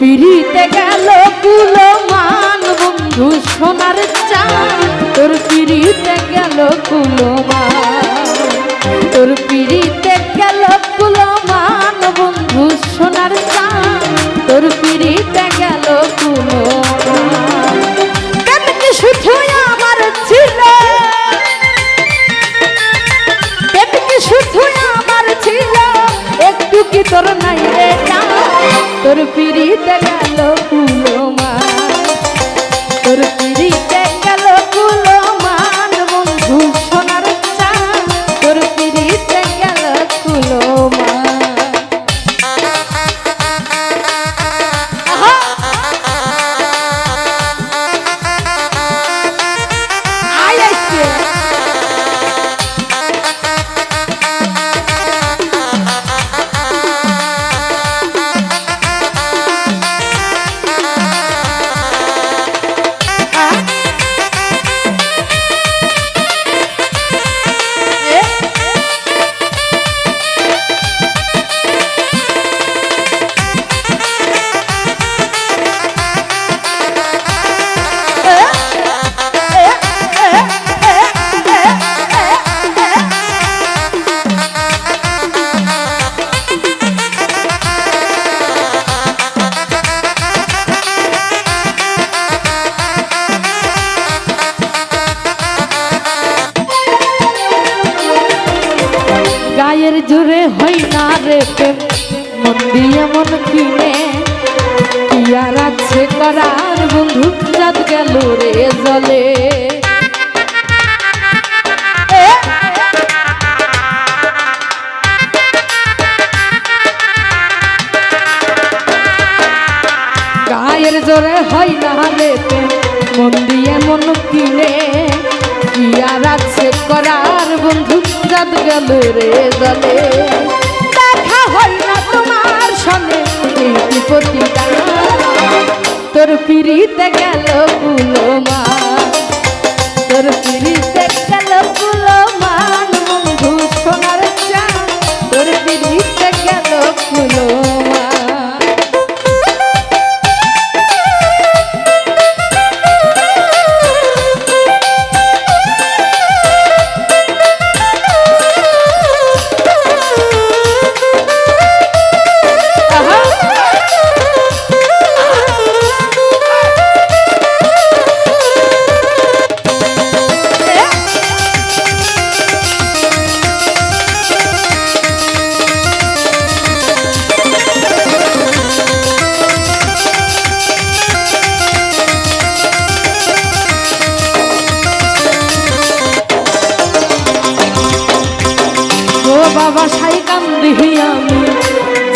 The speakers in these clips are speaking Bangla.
পিড়িতে গেল কুলো মান বন্ধু সোনার চান তোর পিড়িতে গেল কুলো মান গায়ের জোরে হই না রে প্রেম। মন দিয়ে মন কিনে। ইয়ার আছে করার বন্ধু রাত গেল রে জলে। গায়ের জোরে হয় না রে মন দিয়ে মন কিনে। ইয়ার আছে করার বন্ধু রাত গেল রে জলে। দেখা হয় না তোমার সঙ্গে তোর পিড়িতে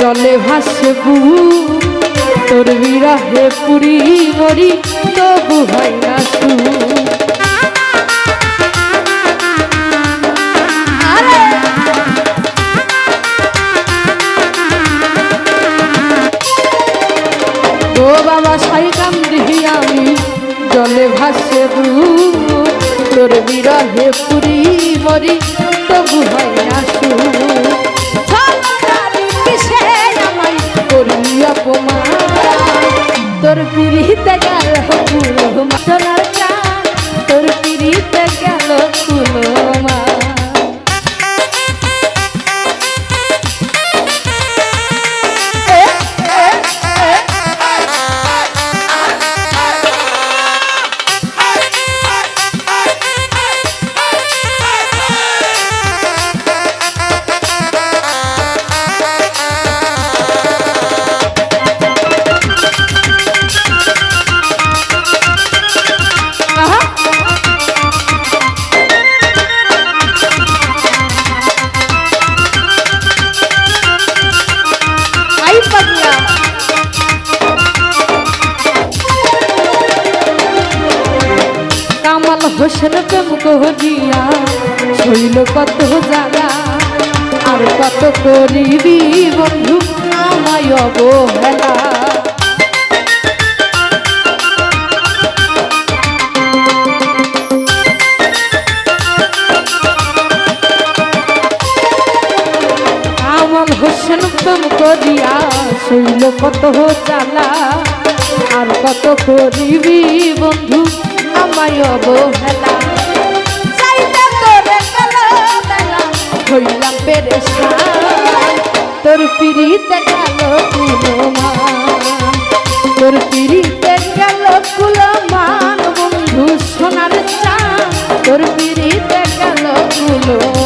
জলে ভাসে বু তোর বিরহে পুরি মরি তবু হয় না! ও বাবা সাই কান্দি আমি জলে ভাসে বু তোর বিরহে পুরি মরি তবু হয় না সু। হোসেন প্রেম করিয়া শৈল কত জাগা, আর কত করিবি বন্ধু, আমায় অবহেলা। হোসেন শৈল কত চালা আর কত করিবি বন্ধু আমায় অবহেলা। চাইতে তোরে কালো হইলাম পেরেশান। তোর পিড়িতে গেল কুলমান। তোর পিড়িতে গেল কুলমান বন্ধু সোনার চান তোর পিড়িতে গেল কুলমান।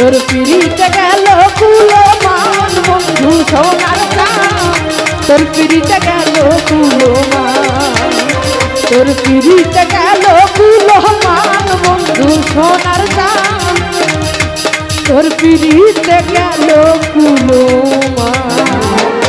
তোর পিড়িতে গেল কুলমান। বন্ধু সোনার তোর পিড়িতে গেল কুলমান। তোর পিড়িতে গেল কুলমান, বন্ধু সোনার চান তোর পিড়িতে গেল কুলমান।